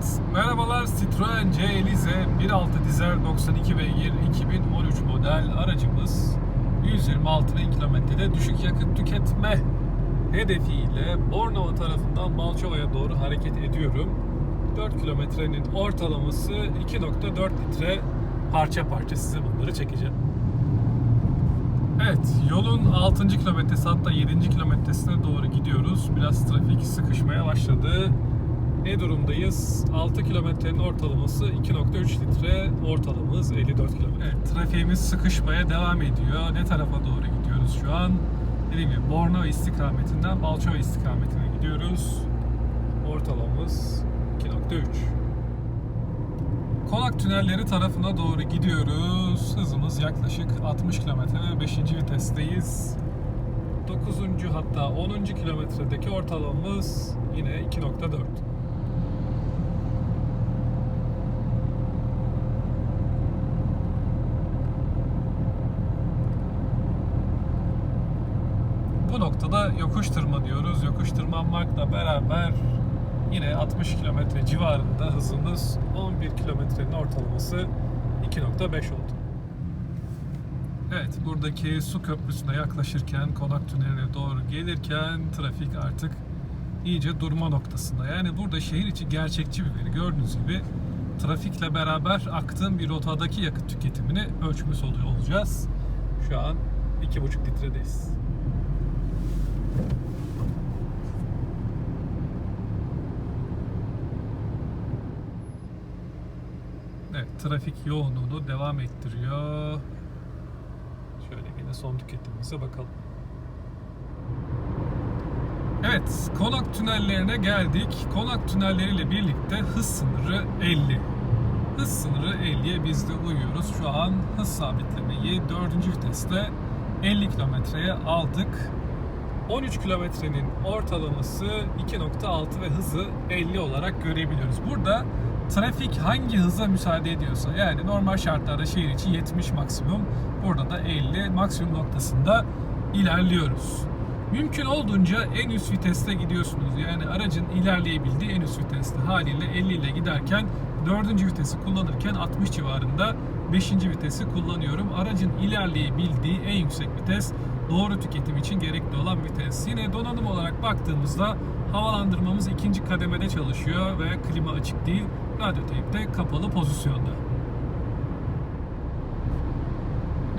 Evet, merhabalar Citroen C Elize 1.6 dizel 92 beygir 2013 model aracımız 126 bin kilometrede düşük yakıt tüketme hedefiyle Bornova tarafından Balçova'ya doğru hareket ediyorum. 4 kilometrenin ortalaması 2.4 litre parça parça size bunları çekeceğim. Evet, yolun 6. kilometresi hatta 7. kilometresine doğru gidiyoruz. Biraz trafik sıkışmaya başladı. Ne durumdayız? 6 kilometrenin ortalaması 2.3 litre, ortalamamız 54 kilometre. Evet, trafiğimiz sıkışmaya devam ediyor. Ne tarafa doğru gidiyoruz şu an? Dediğim gibi Bornova istikametinden Balçova istikametine gidiyoruz. Ortalamamız 2.3. Konak tünelleri tarafına doğru gidiyoruz. Hızımız yaklaşık 60 km ve 5. vitesteyiz. 9. hatta 10. kilometredeki ortalamamız yine 2.4. Bu yokuş tırmanıyoruz. Yokuş tırmanmakla beraber yine 60 km civarında hızımız 11 kilometrenin ortalaması 2.5 oldu. Evet buradaki su köprüsüne yaklaşırken konak tüneline doğru gelirken trafik artık iyice durma noktasında. Yani burada şehir içi gerçekçi bir veri gördüğünüz gibi trafikle beraber aktığım bir rotadaki yakıt tüketimini ölçmüş oluyor olacağız. Şu an 2.5 litredeyiz. Evet, trafik yoğunluğunu devam ettiriyor. Şöyle yine son tüketimimize bakalım. Evet, konak tünellerine geldik. Konak tünelleriyle birlikte hız sınırı 50. Hız sınırı 50'ye biz de uyuyoruz. Şu an hız sabitlemeyi 4. viteste 50 kilometreye aldık. 13 kilometrenin ortalaması 2.6 ve hızı 50 olarak görebiliyoruz. Burada trafik hangi hıza müsaade ediyorsa yani normal şartlarda şehir içi 70 maksimum burada da 50 maksimum noktasında ilerliyoruz. Mümkün olduğunca en üst viteste gidiyorsunuz. Yani aracın ilerleyebildiği en üst viteste haliyle 50 ile giderken 4. vitesi kullanırken 60 civarında 5. vitesi kullanıyorum. Aracın ilerleyebildiği en yüksek vites doğru tüketim için gerekli olan vites. Yine donanım olarak baktığımızda havalandırmamız ikinci kademede çalışıyor ve klima açık değil. Radyo teyp de kapalı pozisyonda.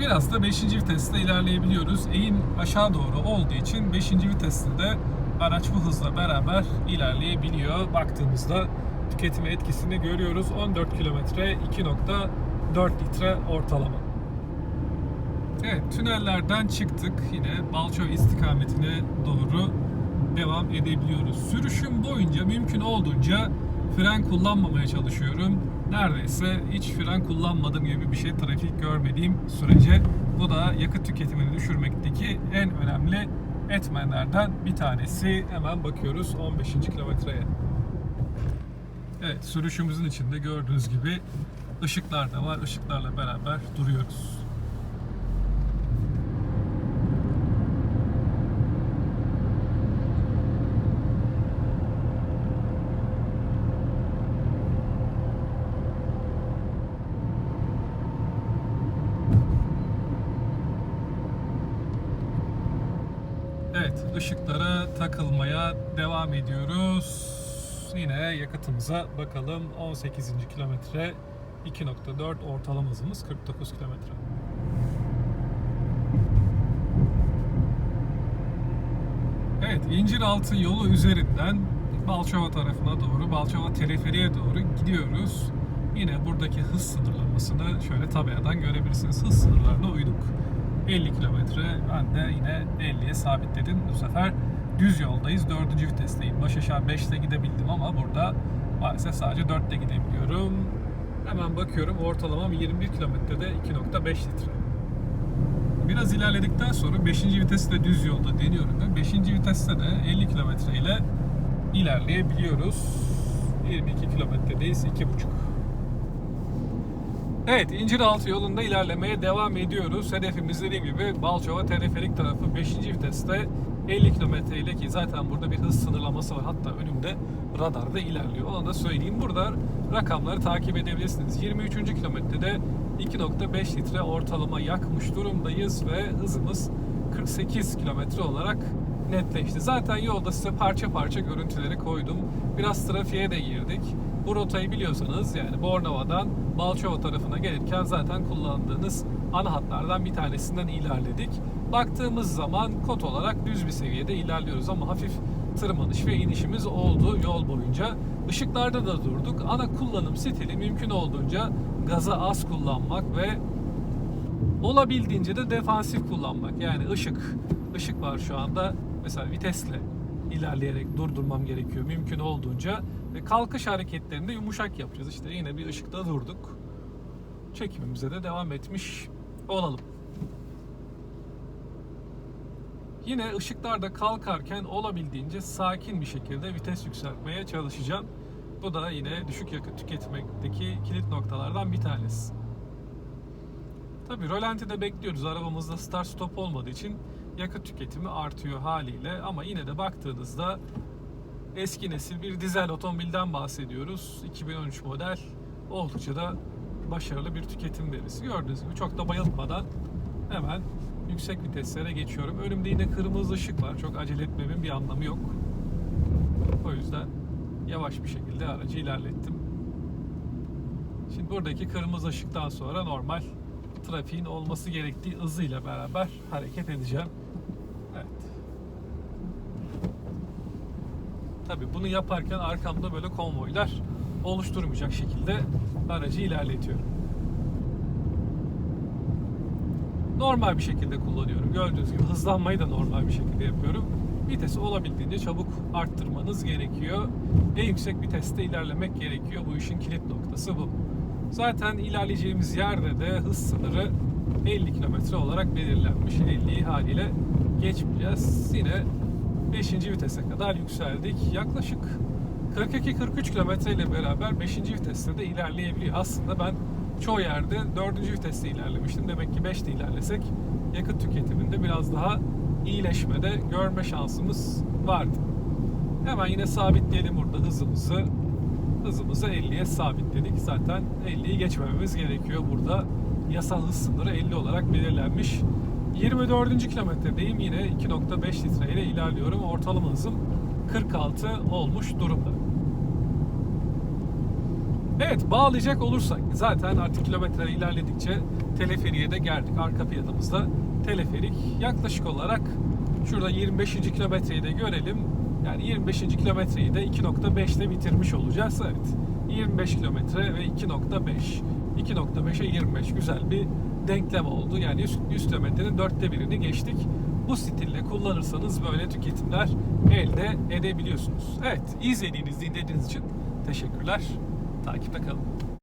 Biraz da 5. viteste ilerleyebiliyoruz. Eğim aşağı doğru olduğu için 5. viteste de araç bu hızla beraber ilerleyebiliyor. Baktığımızda tüketime etkisini görüyoruz. 14 kilometre 2.4 litre ortalama. Evet tünellerden çıktık. Yine Balçova istikametine doğru devam edebiliyoruz. Sürüşüm boyunca mümkün olduğunca fren kullanmamaya çalışıyorum. Neredeyse hiç fren kullanmadığım gibi bir şey trafik görmediğim sürece bu da yakıt tüketimini düşürmekteki en önemli etmenlerden bir tanesi. Hemen bakıyoruz 15. kilometreye. Evet sürüşümüzün içinde gördüğünüz gibi ışıklar da var. Işıklarla beraber duruyoruz. Evet, ışıklara takılmaya devam ediyoruz. Yine yakıtımıza bakalım. 18. kilometre 2.4 ortalama hızımız 49 kilometre. Evet, İnciraltı yolu üzerinden Balçova tarafına doğru, Balçova teleferiye doğru gidiyoruz. Yine buradaki hız sınırlamasını şöyle tabeladan görebilirsiniz. Hız sınırlarına uyduk. 50 kilometre. Ben de yine 50'ye sabitledim. Bu sefer düz yoldayız. 4. vitesteyim. Baş aşağı 5 ile gidebildim ama burada maalesef sadece 4 ile gidebiliyorum. Hemen bakıyorum ortalamam 21 kilometrede 2.5 litre. Biraz ilerledikten sonra 5. vitesi de düz yolda deniyorum ve 5. viteste de 50 kilometre ile ilerleyebiliyoruz. 22 kilometredeyiz. 2.5 Evet, İnciraltı yolunda ilerlemeye devam ediyoruz. Hedefimiz dediğim gibi Balçova teleferik tarafı 5. viteste 50 kilometre ile ki zaten burada bir hız sınırlaması var. Hatta önümde radarda ilerliyor. Onu da söyleyeyim. Burada rakamları takip edebilirsiniz. 23. kilometrede 2.5 litre ortalama yakmış durumdayız ve hızımız 48 kilometre olarak netleşti. Zaten yolda size parça parça görüntüleri koydum. Biraz trafiğe de girdik. Bu rotayı biliyorsanız yani Bornova'dan Balçova tarafına gelirken zaten kullandığınız ana hatlardan bir tanesinden ilerledik. Baktığımız zaman kod olarak düz bir seviyede ilerliyoruz ama hafif tırmanış ve inişimiz oldu yol boyunca. Işıklarda da durduk. Ana kullanım stili mümkün olduğunca gaza az kullanmak ve olabildiğince de defansif kullanmak. Yani ışık, ışık var şu anda. Mesela vitesle ilerleyerek durdurmam gerekiyor mümkün olduğunca. Ve kalkış hareketlerinde yumuşak yapacağız. İşte yine bir ışıkta durduk. Çekimimize de devam etmiş olalım. Yine ışıklarda kalkarken olabildiğince sakin bir şekilde vites yükseltmeye çalışacağım. Bu da yine düşük yakıt tüketmekteki kilit noktalardan bir tanesi. Tabii rölantide bekliyoruz. Arabamızda start stop olmadığı için yakıt tüketimi artıyor haliyle ama yine de baktığınızda eski nesil bir dizel otomobilden bahsediyoruz. 2013 model oldukça da başarılı bir tüketim verisi. Gördüğünüz gibi çok da bayıltmadan hemen yüksek viteslere geçiyorum. Önümde yine kırmızı ışık var. Çok acele etmemin bir anlamı yok. O yüzden yavaş bir şekilde aracı ilerlettim. Şimdi buradaki kırmızı ışıktan sonra normal trafiğin olması gerektiği hızıyla beraber hareket edeceğim. Evet. Tabii bunu yaparken arkamda böyle konvoylar oluşturmayacak şekilde aracı ilerletiyorum. Normal bir şekilde kullanıyorum. Gördüğünüz gibi hızlanmayı da normal bir şekilde yapıyorum. Vitesi olabildiğince çabuk arttırmanız gerekiyor. En yüksek viteste ilerlemek gerekiyor. Bu işin kilit noktası bu. Zaten ilerleyeceğimiz yerde de hız sınırı 50 km olarak belirlenmiş. 50'yi haliyle geçmeyeceğiz. Yine 5. vitese kadar yükseldik. Yaklaşık 42-43 km ile beraber 5. viteste de ilerleyebiliyor. Aslında ben çoğu yerde 4. viteste ilerlemiştim. Demek ki 5'te ilerlesek yakıt tüketiminde biraz daha iyileşmede görme şansımız vardı. Hemen yine sabitleyelim burada hızımızı. Hızımızı 50'ye sabitledik. Zaten 50'yi geçmememiz gerekiyor burada. Yasal hız sınırı 50 olarak belirlenmiş. 24. kilometredeyim. Yine 2.5 litre ile ilerliyorum. Ortalama hızım 46 olmuş durumda. Evet bağlayacak olursak zaten artık kilometre ilerledikçe teleferiye de geldik. Arka planımızda teleferik yaklaşık olarak şurada 25. kilometreyi de görelim. Yani 25. kilometreyi de 2.5'te bitirmiş olacağız. Evet. 25 kilometre ve 2.5. 2.5'e 25 güzel bir denklem oldu. Yani 100, 100 kilometrenin dörtte birini geçtik. Bu stille kullanırsanız böyle tüketimler elde edebiliyorsunuz. Evet, izlediğiniz, dinlediğiniz için teşekkürler. Takipte kalın.